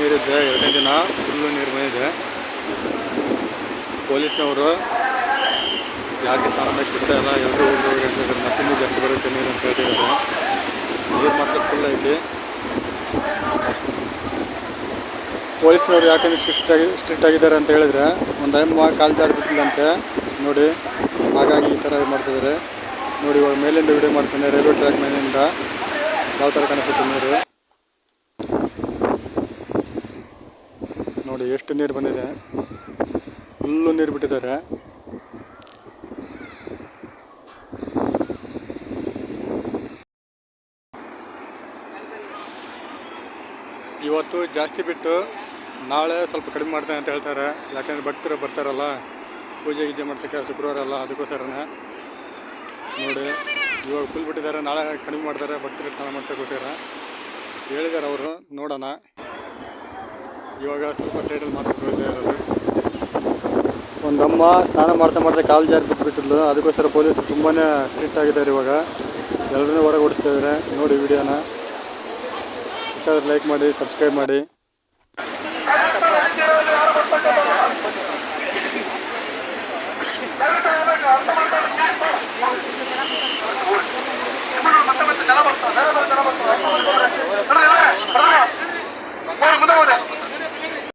ನೀರಿದ್ದೆ ಎರಡನೇ ದಿನ ಫುಲ್ಲು ನೀರು ಬಂದಿದೆ ಪೊಲೀಸ್ನವರು ಯಾಕೆ ಸ್ನಾನ ಮಾಡಕ್ಕೆ ಬಿಡ್ತಾ ಇಲ್ಲ ಎಲ್ಲರೂ ಮತ್ತೆ ನೀವು ಜಾಸ್ತಿ ಬರುತ್ತೆ ನೀರು ಅಂತ ಹೇಳ್ತಿದ್ದಾರೆ. ನೀರು ಮಾತ್ರ ಫುಲ್ ಐತಿ. ಪೊಲೀಸ್ನವ್ರು ಯಾಕಂದ್ರೆ ಸ್ಟ್ರಿಕ್ಟ್ ಆಗಿ ಸ್ಟ್ರಿಕ್ಟ್ ಆಗಿದ್ದಾರೆ ಅಂತ ಹೇಳಿದ್ರೆ, ಒಂದು ಟೈಮ್ ಕಾಲು ಜಾರಿ ಬಿಟ್ಟಿಲ್ಲಂತೆ ನೋಡಿ, ಹಾಗಾಗಿ ಈ ಥರ ಮಾಡ್ತಿದ್ದಾರೆ ನೋಡಿ, ಇವಾಗ ಮೇಲಿಂದ ವಿಡಿಯೋ ಮಾಡ್ತಾನೆ ರೈಲ್ವೆ ಟ್ರ್ಯಾಕ್ ಮೇಲಿಂದ, ಯಾವ ಥರ ಕಾಣಿಸುತ್ತೆ ನೀರು? ನೋಡಿ, ಎಷ್ಟು ನೀರು ಬಂದಿದೆ? ಫುಲ್ಲು ನೀರು ಬಿಟ್ಟಿದ್ದಾರೆ. ಇವತ್ತು ಜಾಸ್ತಿ ಬಿಟ್ಟು ನಾಳೆ ಸ್ವಲ್ಪ ಕಡಿಮೆ ಮಾಡ್ತಾನೆ ಅಂತ ಹೇಳ್ತಾರೆ. ಯಾಕಂದರೆ ಭಕ್ತರು ಬರ್ತಾರಲ್ಲ, ಪೂಜೆ ಗೀಜೆ ಮಾಡ್ಸೋಕ್ಕೆ ಶುಕ್ರವಾರ ಅಲ್ಲ, ಅದಕ್ಕೋಸ್ಕರನೇ. ನೋಡಿ, ಇವಾಗ ಫುಲ್ ಬಿಟ್ಟಿದ್ದಾರೆ, ನಾಳೆ ಕಡಿಮೆ ಮಾಡ್ತಾರೆ, ಭಕ್ತರು ಸ್ನಾನ ಮಾಡ್ಸೋಕ್ಕೋಸ್ಕರ. ಹೇಳಿದ್ದಾರೆ ಅವರು, ನೋಡೋಣ. ಇವಾಗ ಸ್ವಲ್ಪ ಸೈಡಲ್ಲಿ ಮಾತಾಡ್ತಾ ಇರೋದು. ಒಂದಮ್ಮ ಸ್ನಾನ ಮಾಡ್ತಾ ಮಾಡ್ತಾ ಕಾಲು ಜಾರಿ ಬಿಟ್ಬಿಟ್ಟಿದ್ಲು ಅದಕ್ಕೋಸ್ಕರ ಪೊಲೀಸರು ತುಂಬಾ ಸ್ಟ್ರಿಕ್ಟ್ ಆಗಿದ್ದಾರೆ ಇವಾಗ. ಎಲ್ಲರೂ ಹೊರಗೆ ಓಡಿಸ್ತಾ ಇದ್ದಾರೆ ನೋಡಿ ವಿಡಿಯೋನ. ಇಷ್ಟಾದ್ರೆ ಲೈಕ್ ಮಾಡಿ ಸಬ್ಸ್ಕ್ರೈಬ್ ಮಾಡಿ.